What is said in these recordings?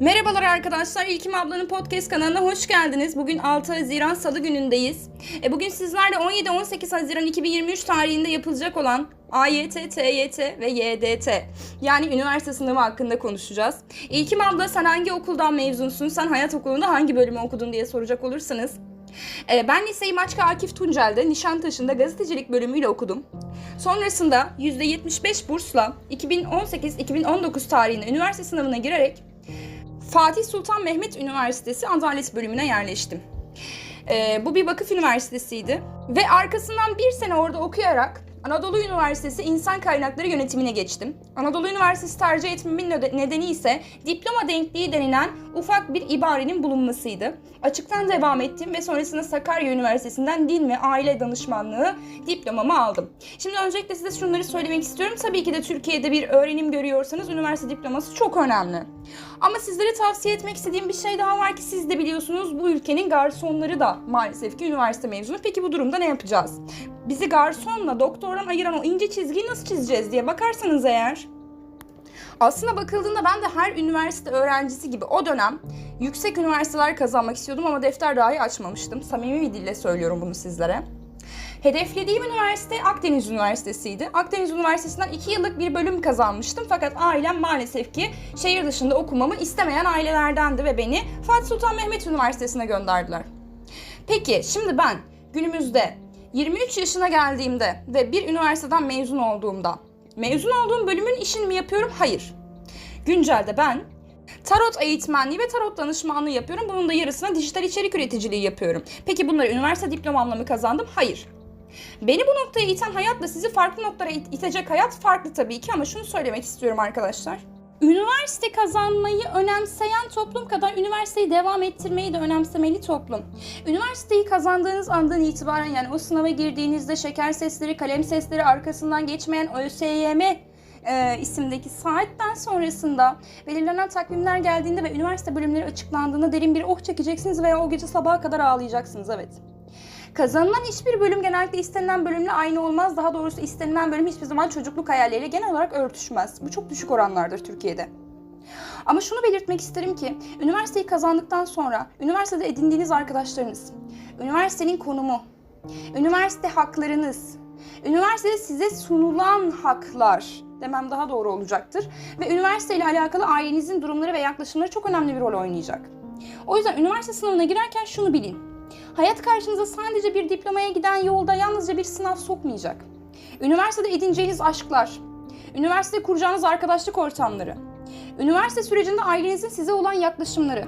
Merhabalar arkadaşlar, İlkim ablanın podcast kanalına hoş geldiniz. Bugün 6 Haziran Salı günündeyiz. E, bugün sizlerle 17-18 Haziran 2023 tarihinde yapılacak olan AYT, TYT ve YDT yani üniversite sınavı hakkında konuşacağız. İlkim abla sen hangi okuldan mezunsun, sen hayat okulunda hangi bölümü okudun diye soracak olursanız. E, ben liseyi Maçka Akif Tuncel'de Nişantaşı'nda gazetecilik bölümüyle okudum. Sonrasında %75 bursla 2018-2019 tarihinde üniversite sınavına girerek Fatih Sultan Mehmet Üniversitesi Adalet Bölümüne yerleştim. Ee, bu bir vakıf üniversitesiydi. Ve arkasından bir sene orada okuyarak Anadolu Üniversitesi İnsan Kaynakları Yönetimine geçtim. Anadolu Üniversitesi tercih etmemin nede- nedeni ise diploma denkliği denilen ufak bir ibarenin bulunmasıydı. Açıktan devam ettim ve sonrasında Sakarya Üniversitesi'nden Din ve Aile Danışmanlığı diplomamı aldım. Şimdi öncelikle size şunları söylemek istiyorum. Tabii ki de Türkiye'de bir öğrenim görüyorsanız üniversite diploması çok önemli. Ama sizlere tavsiye etmek istediğim bir şey daha var ki siz de biliyorsunuz bu ülkenin garsonları da maalesef ki üniversite mezunu. Peki bu durumda ne yapacağız? Bizi garsonla doktordan ayıran o ince çizgiyi nasıl çizeceğiz diye bakarsanız eğer aslında bakıldığında ben de her üniversite öğrencisi gibi o dönem yüksek üniversiteler kazanmak istiyordum ama defter dahi açmamıştım. Samimi bir dille söylüyorum bunu sizlere. Hedeflediğim üniversite Akdeniz Üniversitesi'ydi. Akdeniz Üniversitesi'nden 2 yıllık bir bölüm kazanmıştım. Fakat ailem maalesef ki şehir dışında okumamı istemeyen ailelerdendi ve beni Fatih Sultan Mehmet Üniversitesi'ne gönderdiler. Peki şimdi ben günümüzde 23 yaşına geldiğimde ve bir üniversiteden mezun olduğumda mezun olduğum bölümün işini mi yapıyorum? Hayır. Güncelde ben tarot eğitmenliği ve tarot danışmanlığı yapıyorum. Bunun da yarısına dijital içerik üreticiliği yapıyorum. Peki bunları üniversite diplomamla mı kazandım? Hayır. Beni bu noktaya iten hayatla sizi farklı noktalara it- itecek hayat farklı tabii ki ama şunu söylemek istiyorum arkadaşlar. Üniversite kazanmayı önemseyen toplum kadar üniversiteyi devam ettirmeyi de önemsemeli toplum. Üniversiteyi kazandığınız andan itibaren yani o sınava girdiğinizde şeker sesleri, kalem sesleri arkasından geçmeyen ÖSYM e, isimdeki saatten sonrasında belirlenen takvimler geldiğinde ve üniversite bölümleri açıklandığında derin bir oh çekeceksiniz veya o gece sabaha kadar ağlayacaksınız evet. Kazanılan hiçbir bölüm genellikle istenilen bölümle aynı olmaz. Daha doğrusu istenilen bölüm hiçbir zaman çocukluk hayalleriyle genel olarak örtüşmez. Bu çok düşük oranlardır Türkiye'de. Ama şunu belirtmek isterim ki üniversiteyi kazandıktan sonra üniversitede edindiğiniz arkadaşlarınız, üniversitenin konumu, üniversite haklarınız, üniversitede size sunulan haklar demem daha doğru olacaktır ve üniversite ile alakalı ailenizin durumları ve yaklaşımları çok önemli bir rol oynayacak. O yüzden üniversite sınavına girerken şunu bilin. Hayat karşınıza sadece bir diplomaya giden yolda yalnızca bir sınav sokmayacak. Üniversitede edineceğiniz aşklar, üniversitede kuracağınız arkadaşlık ortamları, üniversite sürecinde ailenizin size olan yaklaşımları,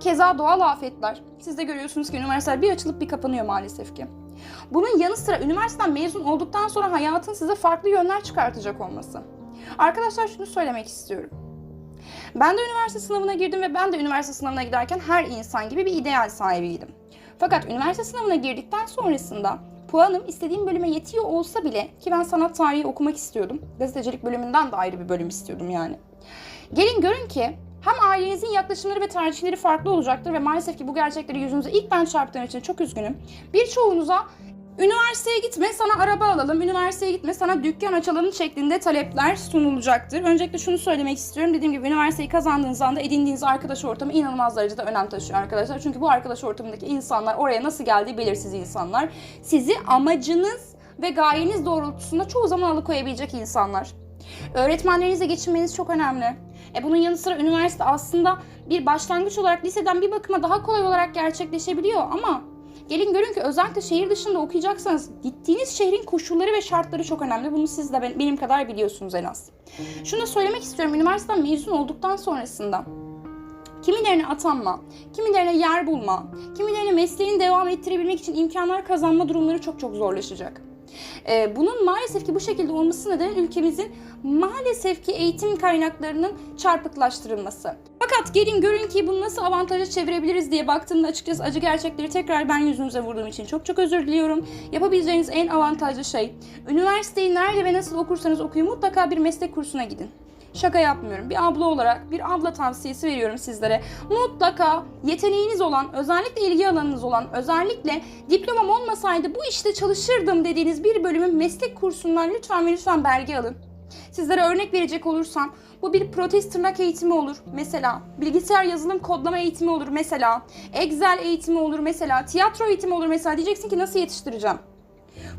keza doğal afetler. Siz de görüyorsunuz ki üniversiteler bir açılıp bir kapanıyor maalesef ki. Bunun yanı sıra üniversiteden mezun olduktan sonra hayatın size farklı yönler çıkartacak olması. Arkadaşlar şunu söylemek istiyorum. Ben de üniversite sınavına girdim ve ben de üniversite sınavına giderken her insan gibi bir ideal sahibiydim. Fakat üniversite sınavına girdikten sonrasında puanım istediğim bölüme yetiyor olsa bile ki ben sanat tarihi okumak istiyordum. Gazetecilik bölümünden de ayrı bir bölüm istiyordum yani. Gelin görün ki hem ailenizin yaklaşımları ve tercihleri farklı olacaktır ve maalesef ki bu gerçekleri yüzünüze ilk ben çarptığım için çok üzgünüm. Birçoğunuza Üniversiteye gitme sana araba alalım, üniversiteye gitme sana dükkan açalım şeklinde talepler sunulacaktır. Öncelikle şunu söylemek istiyorum. Dediğim gibi üniversiteyi kazandığınız anda edindiğiniz arkadaş ortamı inanılmaz derecede önem taşıyor arkadaşlar. Çünkü bu arkadaş ortamındaki insanlar oraya nasıl geldiği belirsiz insanlar. Sizi amacınız ve gayeniz doğrultusunda çoğu zaman alıkoyabilecek insanlar. Öğretmenlerinizle geçinmeniz çok önemli. E bunun yanı sıra üniversite aslında bir başlangıç olarak liseden bir bakıma daha kolay olarak gerçekleşebiliyor ama gelin görün ki özellikle şehir dışında okuyacaksanız gittiğiniz şehrin koşulları ve şartları çok önemli. Bunu siz de ben- benim kadar biliyorsunuz en az. Şunu da söylemek istiyorum. Üniversiteden mezun olduktan sonrasında Kimilerine atanma, kimilerine yer bulma, kimilerine mesleğini devam ettirebilmek için imkanlar kazanma durumları çok çok zorlaşacak. Ee, bunun maalesef ki bu şekilde olması nedeni ülkemizin maalesef ki eğitim kaynaklarının çarpıklaştırılması. Fakat gelin görün ki bunu nasıl avantaja çevirebiliriz diye baktığımda açıkçası acı gerçekleri tekrar ben yüzünüze vurduğum için çok çok özür diliyorum. Yapabileceğiniz en avantajlı şey üniversiteyi nerede ve nasıl okursanız okuyun mutlaka bir meslek kursuna gidin. Şaka yapmıyorum. Bir abla olarak bir abla tavsiyesi veriyorum sizlere. Mutlaka yeteneğiniz olan, özellikle ilgi alanınız olan, özellikle diplomam olmasaydı bu işte çalışırdım dediğiniz bir bölümün meslek kursundan lütfen ve lütfen belge alın. Sizlere örnek verecek olursam bu bir protez tırnak eğitimi olur mesela. Bilgisayar yazılım kodlama eğitimi olur mesela. Excel eğitimi olur mesela. Tiyatro eğitimi olur mesela. Diyeceksin ki nasıl yetiştireceğim?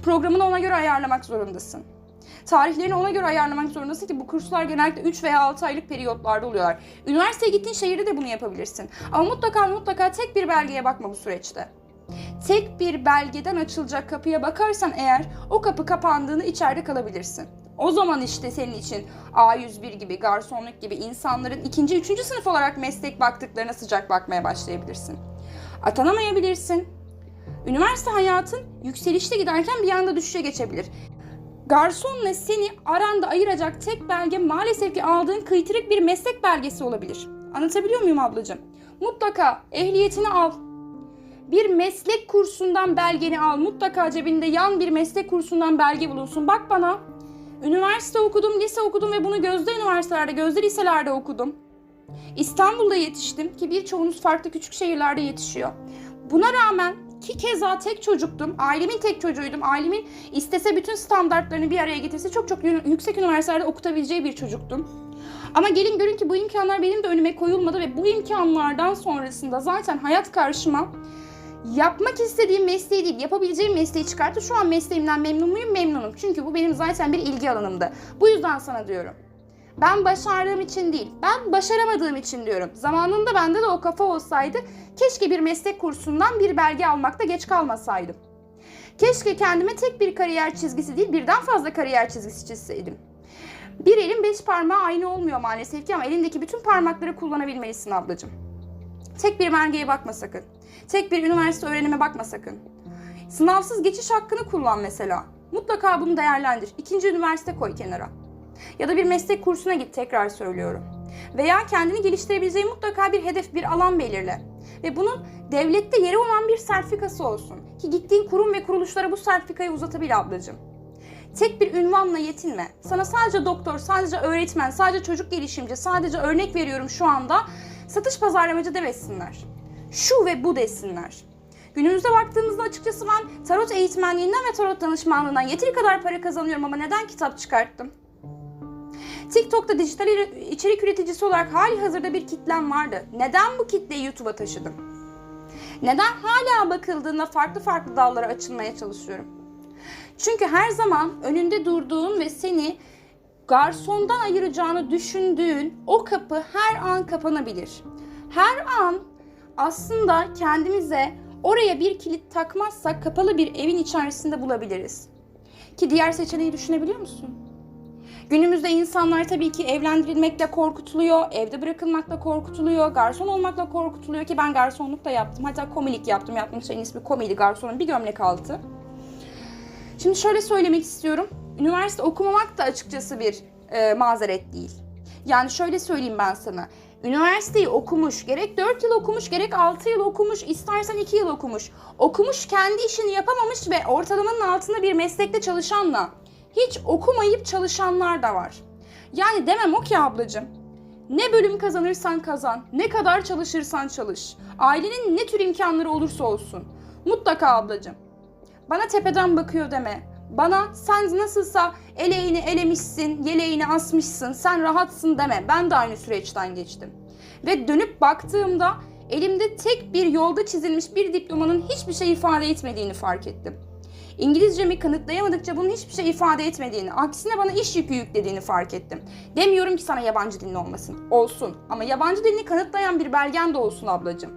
Programını ona göre ayarlamak zorundasın. Tarihlerini ona göre ayarlamak zorundasın ki bu kurslar genellikle 3 veya 6 aylık periyotlarda oluyorlar. Üniversiteye gittiğin şehirde de bunu yapabilirsin. Ama mutlaka mutlaka tek bir belgeye bakma bu süreçte. Tek bir belgeden açılacak kapıya bakarsan eğer o kapı kapandığında içeride kalabilirsin. O zaman işte senin için A101 gibi, garsonluk gibi insanların ikinci, üçüncü sınıf olarak meslek baktıklarına sıcak bakmaya başlayabilirsin. Atanamayabilirsin. Üniversite hayatın yükselişte giderken bir anda düşüşe geçebilir. Garsonla seni aranda ayıracak tek belge maalesef ki aldığın kıytırık bir meslek belgesi olabilir. Anlatabiliyor muyum ablacığım? Mutlaka ehliyetini al. Bir meslek kursundan belgeni al. Mutlaka cebinde yan bir meslek kursundan belge bulunsun. Bak bana. Üniversite okudum, lise okudum ve bunu gözde üniversitelerde, gözde liselerde okudum. İstanbul'da yetiştim ki birçoğunuz farklı küçük şehirlerde yetişiyor. Buna rağmen ki keza tek çocuktum. Ailemin tek çocuğuydum. Ailemin istese bütün standartlarını bir araya getirse çok çok yü- yüksek üniversitelerde okutabileceği bir çocuktum. Ama gelin görün ki bu imkanlar benim de önüme koyulmadı ve bu imkanlardan sonrasında zaten hayat karşıma yapmak istediğim mesleği değil, yapabileceğim mesleği çıkarttı. Şu an mesleğimden memnun muyum? Memnunum. Çünkü bu benim zaten bir ilgi alanımdı. Bu yüzden sana diyorum. Ben başardığım için değil, ben başaramadığım için diyorum. Zamanında bende de o kafa olsaydı keşke bir meslek kursundan bir belge almakta geç kalmasaydım. Keşke kendime tek bir kariyer çizgisi değil birden fazla kariyer çizgisi çizseydim. Bir elin beş parmağı aynı olmuyor maalesef ki ama elindeki bütün parmakları kullanabilmelisin ablacığım. Tek bir belgeye bakma sakın. Tek bir üniversite öğrenime bakma sakın. Sınavsız geçiş hakkını kullan mesela. Mutlaka bunu değerlendir. İkinci üniversite koy kenara. Ya da bir meslek kursuna git tekrar söylüyorum. Veya kendini geliştirebileceğin mutlaka bir hedef, bir alan belirle. Ve bunun devlette yeri olan bir sertifikası olsun. Ki gittiğin kurum ve kuruluşlara bu sertifikayı uzatabil ablacığım. Tek bir ünvanla yetinme. Sana sadece doktor, sadece öğretmen, sadece çocuk gelişimci, sadece örnek veriyorum şu anda satış pazarlamacı demesinler. Şu ve bu desinler. Günümüzde baktığımızda açıkçası ben tarot eğitmenliğinden ve tarot danışmanlığından yeteri kadar para kazanıyorum ama neden kitap çıkarttım? TikTok'ta dijital içerik üreticisi olarak hali hazırda bir kitlem vardı. Neden bu kitleyi YouTube'a taşıdım? Neden hala bakıldığında farklı farklı dallara açılmaya çalışıyorum? Çünkü her zaman önünde durduğun ve seni garsondan ayıracağını düşündüğün o kapı her an kapanabilir. Her an aslında kendimize oraya bir kilit takmazsak kapalı bir evin içerisinde bulabiliriz. Ki diğer seçeneği düşünebiliyor musun? Günümüzde insanlar tabii ki evlendirilmekle korkutuluyor, evde bırakılmakla korkutuluyor, garson olmakla korkutuluyor ki ben garsonluk da yaptım. Hatta komilik yaptım. Yaptığım şeyin ismi komiydi. Garsonun bir gömlek altı. Şimdi şöyle söylemek istiyorum. Üniversite okumamak da açıkçası bir e, mazeret değil. Yani şöyle söyleyeyim ben sana. Üniversiteyi okumuş, gerek 4 yıl okumuş, gerek 6 yıl okumuş, istersen 2 yıl okumuş. Okumuş, kendi işini yapamamış ve ortalamanın altında bir meslekte çalışanla hiç okumayıp çalışanlar da var. Yani demem o ki ablacığım. Ne bölüm kazanırsan kazan, ne kadar çalışırsan çalış. Ailenin ne tür imkanları olursa olsun. Mutlaka ablacığım. Bana tepeden bakıyor deme. Bana sen nasılsa eleğini elemişsin, yeleğini asmışsın, sen rahatsın deme. Ben de aynı süreçten geçtim. Ve dönüp baktığımda elimde tek bir yolda çizilmiş bir diplomanın hiçbir şey ifade etmediğini fark ettim. İngilizcemi kanıtlayamadıkça bunun hiçbir şey ifade etmediğini, aksine bana iş yükü yüklediğini fark ettim. Demiyorum ki sana yabancı dilin olmasın. Olsun. Ama yabancı dilini kanıtlayan bir belgen de olsun ablacığım.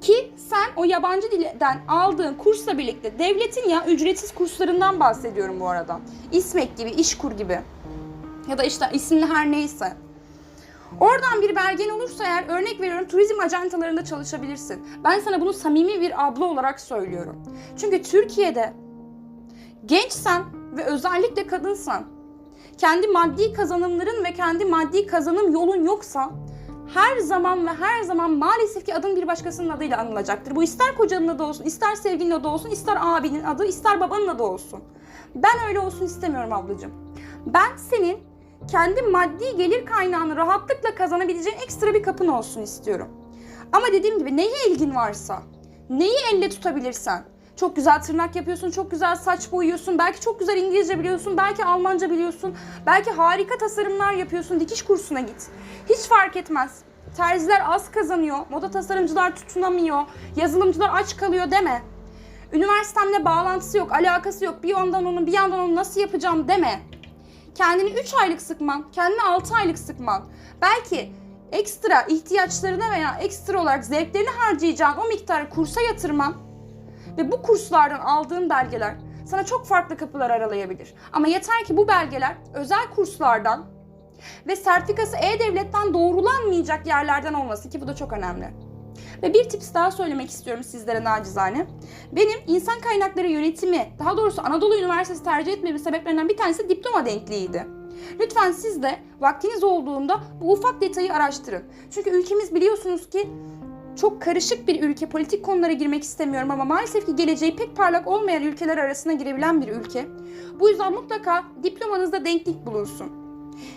Ki sen o yabancı dilden aldığın kursla birlikte devletin ya ücretsiz kurslarından bahsediyorum bu arada. İSMEK gibi, İşkur gibi. Ya da işte isimli her neyse. Oradan bir belgen olursa eğer örnek veriyorum turizm ajantalarında çalışabilirsin. Ben sana bunu samimi bir abla olarak söylüyorum. Çünkü Türkiye'de gençsen ve özellikle kadınsan kendi maddi kazanımların ve kendi maddi kazanım yolun yoksa her zaman ve her zaman maalesef ki adın bir başkasının adıyla anılacaktır. Bu ister kocanın adı olsun, ister sevgilinin adı olsun, ister abinin adı, ister babanın adı olsun. Ben öyle olsun istemiyorum ablacığım. Ben senin kendi maddi gelir kaynağını rahatlıkla kazanabileceğin ekstra bir kapın olsun istiyorum. Ama dediğim gibi neye ilgin varsa, neyi elle tutabilirsen, Çok güzel tırnak yapıyorsun, çok güzel saç boyuyorsun, belki çok güzel İngilizce biliyorsun, belki Almanca biliyorsun, belki harika tasarımlar yapıyorsun, dikiş kursuna git. Hiç fark etmez. Terziler az kazanıyor, moda tasarımcılar tutunamıyor, yazılımcılar aç kalıyor deme. Üniversitemle bağlantısı yok, alakası yok. Bir yandan onu, bir yandan onu nasıl yapacağım deme. Kendini 3 aylık sıkman, kendini 6 aylık sıkman. Belki ekstra ihtiyaçlarına veya ekstra olarak zevklerini harcayacağın o miktarı kursa yatırman ve bu kurslardan aldığın belgeler sana çok farklı kapılar aralayabilir. Ama yeter ki bu belgeler özel kurslardan ve sertifikası E-Devlet'ten doğrulanmayacak yerlerden olması ki bu da çok önemli. Ve bir tips daha söylemek istiyorum sizlere nacizane. Benim insan kaynakları yönetimi, daha doğrusu Anadolu Üniversitesi tercih etmemin sebeplerinden bir tanesi diploma denkliğiydi. Lütfen siz de vaktiniz olduğunda bu ufak detayı araştırın. Çünkü ülkemiz biliyorsunuz ki çok karışık bir ülke. Politik konulara girmek istemiyorum ama maalesef ki geleceği pek parlak olmayan ülkeler arasına girebilen bir ülke. Bu yüzden mutlaka diplomanızda denklik bulunsun.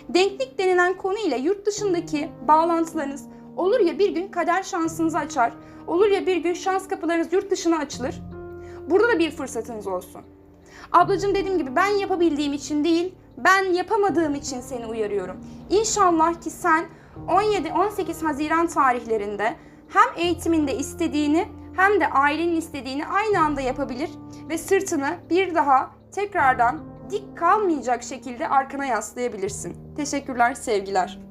Denklik denilen konu ile yurt dışındaki bağlantılarınız olur ya bir gün kader şansınızı açar, olur ya bir gün şans kapılarınız yurt dışına açılır. Burada da bir fırsatınız olsun. Ablacığım dediğim gibi ben yapabildiğim için değil, ben yapamadığım için seni uyarıyorum. İnşallah ki sen 17-18 Haziran tarihlerinde hem eğitiminde istediğini hem de ailenin istediğini aynı anda yapabilir ve sırtını bir daha tekrardan dik kalmayacak şekilde arkana yaslayabilirsin. Teşekkürler, sevgiler.